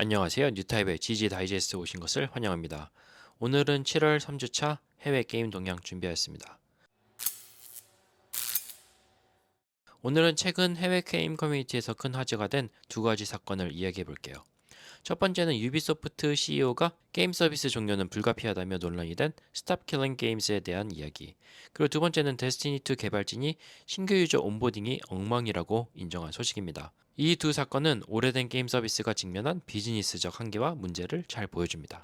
안녕하세요. 뉴타입의 GG 다이제스트 오신 것을 환영합니다. 오늘은 7월 3주차 해외 게임 동향 준비하였습니다. 오늘은 최근 해외 게임 커뮤니티에서 큰 화제가 된 두 가지 사건을 이야기해 볼게요. 첫 번째는 유비소프트 CEO가 게임 서비스 종료는 불가피하다며 논란이 된 스탑 킬링 게임즈에 대한 이야기. 그리고 두 번째는 데스티니2 개발진이 신규 유저 온보딩이 엉망이라고 인정한 소식입니다. 이 두 사건은 오래된 게임 서비스가 직면한 비즈니스적 한계와 문제를 잘 보여줍니다.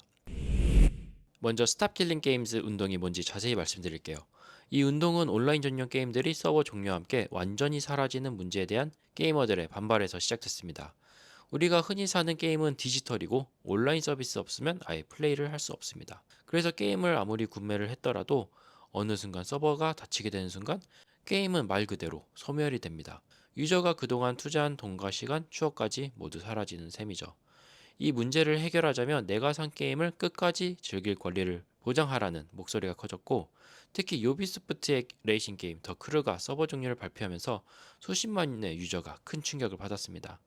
먼저 스탑 킬링 게임즈 운동이 뭔지 자세히 말씀드릴게요. 이 운동은 온라인 전용 게임들이 서버 종료와 함께 완전히 사라지는 문제에 대한 게이머들의 반발에서 시작됐습니다. 우리가 흔히 사는 게임은 디지털이고 온라인 서비스 없으면 아예 플레이를 할 수 없습니다. 그래서 게임을 아무리 구매를 했더라도 어느 순간 서버가 닫히게 되는 순간 게임은 말 그대로 소멸이 됩니다. 유저가 그동안 투자한 돈과 시간, 추억까지 모두 사라지는 셈이죠. 이 문제를 해결하자면 내가 산 게임을 끝까지 즐길 권리를 보장하라는 목소리가 커졌고 특히 요비스프트의 레이싱 게임 더 크루가 서버 종료를 발표하면서 수십만의 유저가 큰 충격을 받았습니다.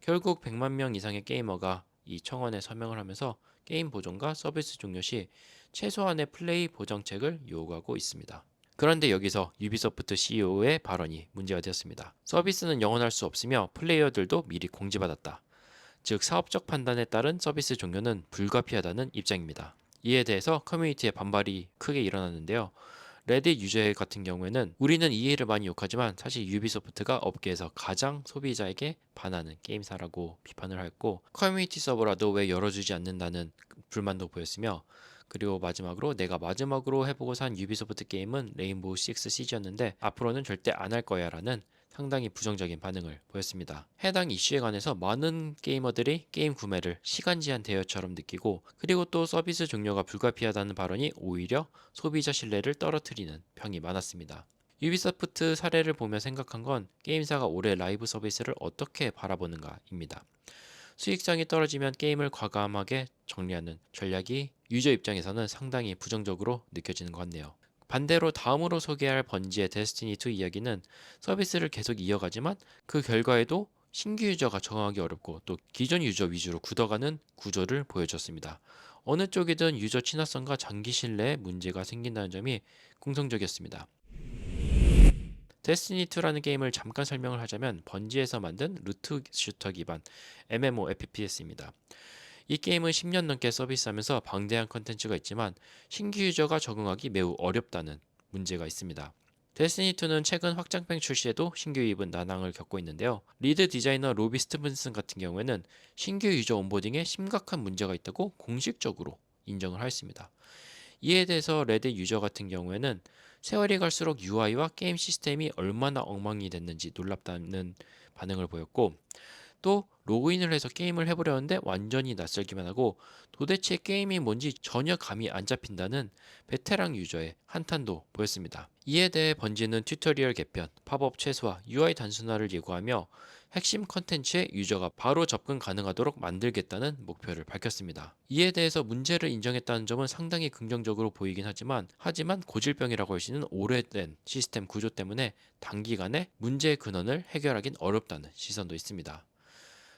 결국 100만 명 이상의 게이머가 이 청원에 서명을 하면서 게임 보존과 서비스 종료 시 최소한의 플레이 보정책을 요구하고 있습니다. 그런데 여기서 유비소프트 CEO의 발언이 문제가 되었습니다. 서비스는 영원할 수 없으며 플레이어들도 미리 공지받았다. 즉 사업적 판단에 따른 서비스 종료는 불가피하다는 입장입니다. 이에 대해서 커뮤니티의 반발이 크게 일어났는데요. 레딧 유저 같은 경우에는 우리는 이해를 많이 욕하지만 사실 유비소프트가 업계에서 가장 소비자에게 반하는 게임사라고 비판을 했고 커뮤니티 서버라도 왜 열어주지 않는다는 불만도 보였으며 그리고 마지막으로 내가 마지막으로 해보고 산 유비소프트 게임은 레인보우 6 시즈였는데 앞으로는 절대 안 할 거야 라는 상당히 부정적인 반응을 보였습니다. 해당 이슈에 관해서 많은 게이머들이 게임 구매를 시간 제한 대여처럼 느끼고 그리고 또 서비스 종료가 불가피하다는 발언이 오히려 소비자 신뢰를 떨어뜨리는 평이 많았습니다. 유비소프트 사례를 보며 생각한 건 게임사가 올해 라이브 서비스를 어떻게 바라보는가입니다. 수익성이 떨어지면 게임을 과감하게 정리하는 전략이 유저 입장에서는 상당히 부정적으로 느껴지는 것 같네요. 반대로 다음으로 소개할 번지의 데스티니2 이야기는 서비스를 계속 이어가지만 그 결과에도 신규 유저가 적응하기 어렵고 또 기존 유저 위주로 굳어가는 구조를 보여줬습니다. 어느 쪽이든 유저 친화성과 장기 신뢰에 문제가 생긴다는 점이 공통적이었습니다. 데스티니2라는 게임을 잠깐 설명을 하자면 번지에서 만든 루트 슈터 기반 MMO FPS입니다. 이 게임은 10년 넘게 서비스하면서 방대한 컨텐츠가 있지만 신규 유저가 적응하기 매우 어렵다는 문제가 있습니다. 데스티니2는 최근 확장팩 출시에도 신규 유입은 난항을 겪고 있는데요. 리드 디자이너 로비 스티븐슨 같은 경우에는 신규 유저 온보딩에 심각한 문제가 있다고 공식적으로 인정을 하였습니다. 이에 대해서 레드 유저 같은 경우에는 세월이 갈수록 UI와 게임 시스템이 얼마나 엉망이 됐는지 놀랍다는 반응을 보였고 또 로그인을 해서 게임을 해보려는데 완전히 낯설기만 하고 도대체 게임이 뭔지 전혀 감이 안 잡힌다는 베테랑 유저의 한탄도 보였습니다. 이에 대해 번지는 튜토리얼 개편, 팝업 최소화, UI 단순화를 예고하며 핵심 컨텐츠에 유저가 바로 접근 가능하도록 만들겠다는 목표를 밝혔습니다. 이에 대해서 문제를 인정했다는 점은 상당히 긍정적으로 보이긴 하지만 하지만 고질병이라고 할 수 있는 오래된 시스템 구조 때문에 단기간에 문제의 근원을 해결하긴 어렵다는 시선도 있습니다.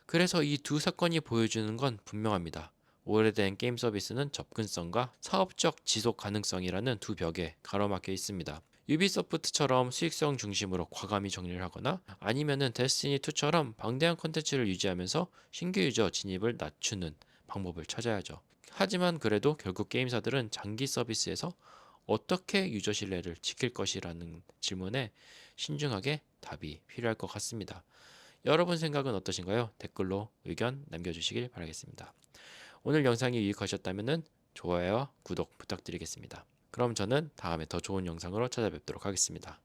그래서 이 두 사건이 보여주는 건 분명합니다. 오래된 게임 서비스는 접근성과 사업적 지속 가능성이라는 두 벽에 가로막혀 있습니다. 유비소프트처럼 수익성 중심으로 과감히 정리를 하거나 아니면은 데스티니2처럼 방대한 컨텐츠를 유지하면서 신규 유저 진입을 낮추는 방법을 찾아야죠. 하지만 그래도 결국 게임사들은 장기 서비스에서 어떻게 유저 신뢰를 지킬 것이라는 질문에 신중하게 답이 필요할 것 같습니다. 여러분 생각은 어떠신가요? 댓글로 의견 남겨주시길 바라겠습니다. 오늘 영상이 유익하셨다면 좋아요와 구독 부탁드리겠습니다. 그럼 저는 다음에 더 좋은 영상으로 찾아뵙도록 하겠습니다.